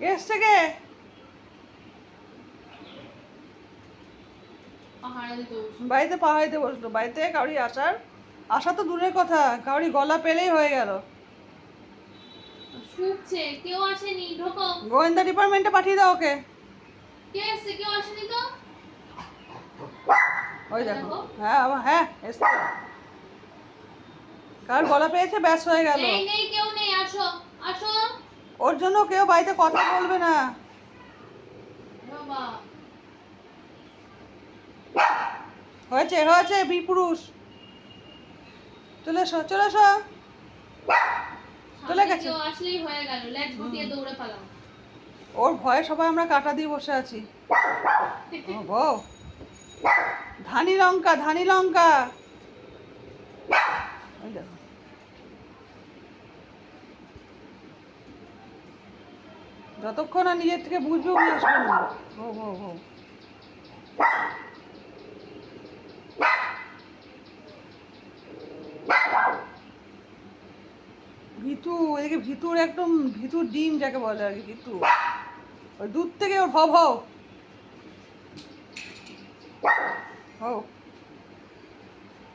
এসছে কে। বাড়িতে পাহাড়িতে বসল বাড়িতে কাউরি আসার আসা তো দূরের কথা কাউরি গলা পেলেই হয়ে গেল। শুকছে কেউ আসেনি ঢোকো। গোয়েন্দা ডিপার্টমেন্টে পাঠিয়ে দাও ওকে। কে এসছে? কেউ আসেনি তো? ওই দেখো। হ্যাঁ আবার হ্যাঁ এসছে। কার গলা পেয়েছে? ব্যাস হয়ে গেল। নেই নেই কেউ নেই আসো। ওর জন্য কেউ বাড়িতে কথা বলবে না। হয়েছে হয়েছে বীর পুরুষ চলে এসো চলে এসো। চলে গেছে। আসলেই হয়ে গেল। লেজ গুটিয়ে দৌড়ে পালাম ওর ভয়ে সবাই আমরা কাটা দিয়ে বসে আছি। গো ধানি লঙ্কা ধানি লঙ্কা। দেখো। যতক্ষণ না নিজের থেকে বুঝবে, উনি আসবেন না। ও হো হো। ভিতু, এদিকে ভিতুর একদম ভিতুর ডিম যাকে বলে আর কি, ভিতু। ওই দুধ থেকে ওর ভব হও হও।